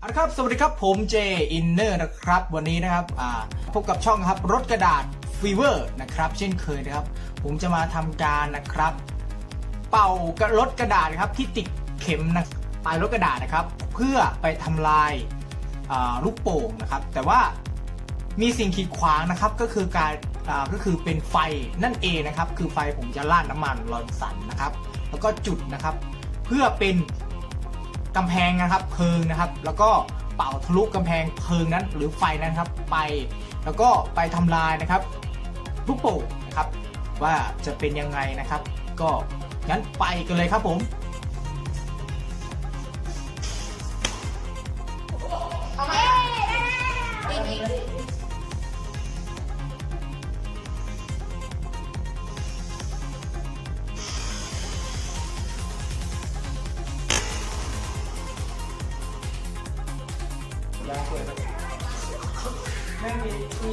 ครับสวัสดีครับผมเจอินเนอร์นะครับ วันนี้นะครับพบกับช่องครับรถกระดาษฟีเวอร์นะครับเช่นเคยนะครับ ผมจะมาทำการนะครับ เป่ากระรถกระดาษนะครับที่ติดเข็มนะปลายรถกระดาษนะครับ เพื่อไปทำลายลูกโป่งนะครับ แต่ว่ามีสิ่งขีดขวางนะครับก็คือการก็คือเป็นไฟนั่นเองนะครับ คือไฟผมจะราดน้ำมันลอนสันนะครับ แล้วก็จุดนะครับ เพื่อเป็น กำแพงนะครับเพลิงนะครับ แล้วก็เป่าทะลุกำแพงเพลิงนั้น หรือไฟนั้นครับไปแล้วก็ไปทำลายนะครับลูกโป่งนะครับว่าจะเป็นยังไงนะครับ ก็งั้นไปกันเลยครับผม แม่มีมี